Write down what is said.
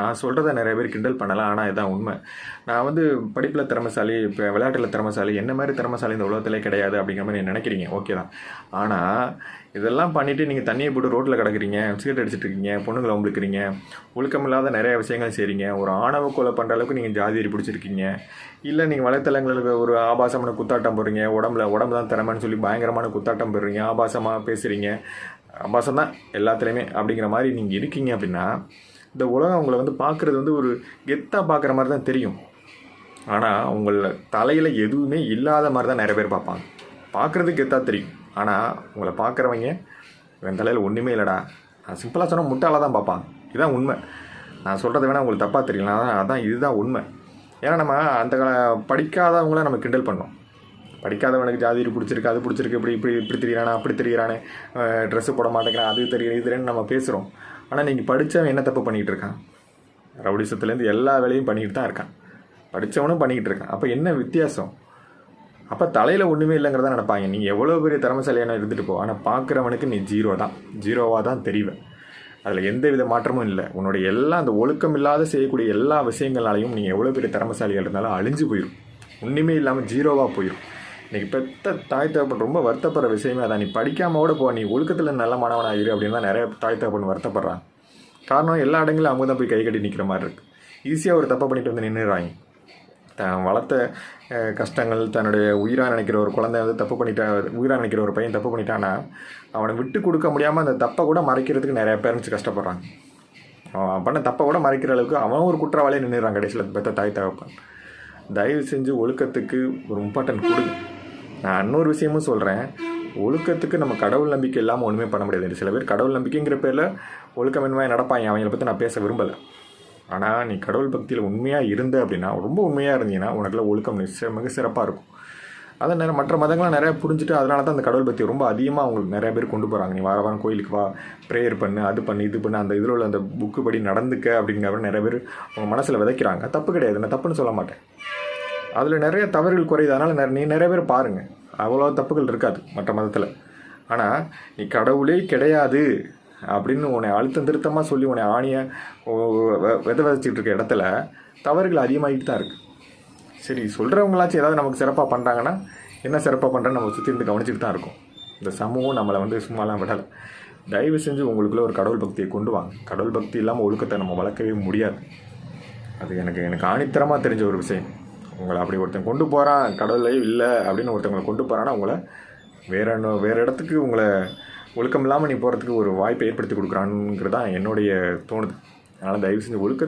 நான் சொல்கிறத நிறைய பேர் கிண்டல் பண்ணலாம் ஆனால் இதுதான் உண்மை. நான் வந்து படிப்பில் திறமைசாலி இப்போ விளையாட்டில் திறமைசாலி என்ன மாதிரி திறமைசாலி இந்த உலகத்திலே கிடையாது அப்படிங்கிற மாதிரி நினைக்கிறீங்க? ஓகே தான். ஆனால் இதெல்லாம் பண்ணிவிட்டு நீங்கள் தண்ணியை போட்டு ரோட்டில் கிடக்குறீங்க சிகரெட் அடிச்சுட்டு இருக்கீங்க பொண்ணுங்களை உங்களுக்குறீங்க ஒழுக்கமில்லாத நிறைய விஷயங்கள் செய்கிறீங்க ஒரு ஆணவ கொலை பண்ணுற அளவுக்கு நீங்கள் ஜாதி பிடிச்சிருக்கீங்க இல்லை நீங்கள் வலைத்தளங்களுக்கு ஒரு ஆபாசமான குத்தாட்டம் போடுறீங்க உடம்புல உடம்பு தான் திறமைன்னு சொல்லி பயங்கரமான குத்தாட்டம் போடுறீங்க ஆபாசமாக பேசுகிறீங்க ஆபாசம் தான் எல்லாத்துலேயுமே அப்படிங்கிற மாதிரி நீங்கள் இருக்கீங்க அப்படின்னா இந்த உலகம் அவங்கள வந்து பார்க்குறது வந்து ஒரு கெத்தாக பார்க்குற மாதிரி தான் தெரியும். ஆனால் அவங்கள தலையில் எதுவுமே இல்லாத மாதிரி தான் நிறைய பேர் பார்ப்பாங்க. பார்க்குறதுக்கு கெத்தாக தெரியும். ஆனால் உங்களை பார்க்குறவங்க என் தலையில் ஒன்றுமே இல்லைடா. நான் சிம்பிளாக சொன்னால் முட்டாளாக தான் பார்ப்பாங்க. இதுதான் உண்மை. நான் சொல்கிறது வேணால் உங்களுக்கு தப்பாக தெரியலாம். அதான் இதுதான் உண்மை. ஏன்னா நம்ம அந்த படிக்காதவங்கள நம்ம கிண்டல் பண்ணோம் படிக்காதவனுக்கு ஜாதி பிடிச்சிருக்கு அது பிடிச்சிருக்கு இப்படி இப்படி இப்படி தெரியறானே அப்படி தெரியறானே ட்ரெஸ்ஸு போட மாட்டேங்கிறான் அது தெரியல இது நம்ம பேசுகிறோம் ஆனால் நீங்கள் படித்தவன் என்ன தப்பு பண்ணிகிட்டு இருக்கான்? ரவுடிசத்துலேருந்து எல்லா வேலையும் பண்ணிக்கிட்டு தான் இருக்கான். படித்தவனும் பண்ணிக்கிட்டு இருக்கான். அப்போ என்ன வித்தியாசம்? அப்போ தலையில் ஒன்றுமே இல்லைங்கிறத நினப்பாங்க. நீங்கள் எவ்வளோ பெரிய திறமைசாலியான இருந்துட்டு போ. ஆனால் பார்க்குறவனுக்கு நீ ஜீரோ தான். ஜீரோவாக தான் தெரிவேன் அதில் எந்த வித மாற்றமும் இல்லை. உன்னோட எல்லா அந்த ஒழுக்கம் இல்லாத செய்யக்கூடிய எல்லா விஷயங்களாலையும் நீங்கள் எவ்வளோ பெரிய திறமைசாலிகள் இருந்தாலும் அழிஞ்சு போயிடும் ஒன்றுமே இல்லாமல் ஜீரோவாக போயிடும் இன்னைக்கு பெத்த தாய் தகப்பன் ரொம்ப வருத்தப்படுற விஷயமே அதான். நீ படிக்காம கூட போ நீ ஒழுக்கத்தில் நல்ல மாணவனாக இரு அப்படின்னு தான் நிறைய தாய் தகப்பன் வருத்தப்படுறாங்க. காரணம் எல்லா இடங்களும் அவங்க தான் போய் கை கட்டி நிற்கிற மாதிரி இருக்குது ஈஸியாக ஒரு தப்பை பண்ணிட்டு வந்து நின்றுறாங்க தான் வளர்த்த கஷ்டங்கள் தன்னுடைய உயிராக நினைக்கிற ஒரு குழந்தை வந்து தப்பு பண்ணிட்டா உயிராக நினைக்கிற ஒரு பையன் தப்பு பண்ணிட்டான்னா அவனை விட்டு கொடுக்க முடியாமல் அந்த தப்பை கூட மறைக்கிறதுக்கு நிறைய பேரண்ட்ஸ் கஷ்டப்படுறாங்க. அவன் பண்ண தப்பை கூட மறைக்கிற அளவுக்கு அவன் ஒரு குற்றவாளியை நின்றுறான் கடைசியில் பெற்ற தாய் தகப்பன். தயவு செஞ்சு ஒழுக்கத்துக்கு ஒரு இம்பார்ட்டன்ட் கொடுங்க. நான் இன்னொரு விஷயமும் சொல்கிறேன் ஒழுக்கத்துக்கு நம்ம கடவுள் நம்பிக்கை இல்லாமல் ஒன்றுமே பண்ண முடியாது. சில பேர் கடவுள் நம்பிக்கைங்கிற பேரில் ஒழுக்கமின்மையாக நடப்பாங்க. அவங்கள பற்றி நான் பேச விரும்பலை. ஆனால் நீ கடவுள் பக்தியில் உண்மையாக இருந்த அப்படின்னா ரொம்ப உண்மையாக இருந்தீங்கன்னா உனக்குள்ள ஒழுக்கம் மிக சிறப்பாக இருக்கும். அதை நிறைய மற்ற மதங்கள்லாம் நிறையா புரிஞ்சுட்டு அதனால தான் அந்த கடவுள் பக்தி ரொம்ப அதிகமாக அவங்களுக்கு நிறைய பேர் கொண்டு போகிறாங்க நீ வார வாரம் கோயிலுக்கு வா ப்ரேயர் பண்ணு அது பண்ணு இது பண்ணு அந்த இதில் உள்ள அந்த புக்கு படி நடந்துக்க அப்படிங்கிற நிறைய பேர் அவங்க மனசில் விதைக்கிறாங்க. தப்பு கிடையாது. நான் தப்புன்னு சொல்ல மாட்டேன். அதில் நிறைய தவறுகள் குறையுது. அதனால் நிறைய- நீ நிறைய பேர் பாருங்கள் அவ்வளோ தப்புகள் இருக்காது மற்ற மதத்தில். ஆனால் நீ கடவுளே கிடையாது அப்படின்னு உன்னை அழுத்தம் திருத்தமாக சொல்லி உன்னை ஆணியை வித விதைச்சிட்டு இருக்க இடத்துல தவறுகள் அதிகமாகிட்டு தான் இருக்குது சரி சொல்கிறவங்களாச்சும் ஏதாவது நமக்கு சிறப்பாக பண்ணுறாங்கன்னா என்ன சிறப்பாக பண்ணுறேன்னு நம்ம சுற்றி இருந்து கவனிச்சிட்டு தான் இருக்கும். இந்த சமூகம் நம்மளை வந்து சும்மாலாம் விடலை. தயவு செஞ்சு உங்களுக்குள்ளே ஒரு கடவுள் பக்தியை கொண்டு வாங்க. கடவுள் பக்தி இல்லாமல் ஒழுக்கத்தை நம்ம வளர்க்கவே முடியாது. அது எனக்கு எனக்கு ஆணித்தரமாக தெரிஞ்ச ஒரு விஷயம். உங்களை அப்படி ஒருத்தன் கொண்டு போகிறான் கடவுளே இல்லை அப்படின்னு ஒருத்தவங்களை கொண்டு போகிறான்னா உங்களை வேற இன்னும் வேறு இடத்துக்கு உங்களை ஒழுக்கம் இல்லாமல் நீ போகிறதுக்கு ஒரு வாய்ப்பை ஏற்படுத்தி கொடுக்குறான்ங்கிறது தான் என்னுடைய தோணுது. அதனால் தயவு செஞ்சு ஒழுக்கத்துக்கு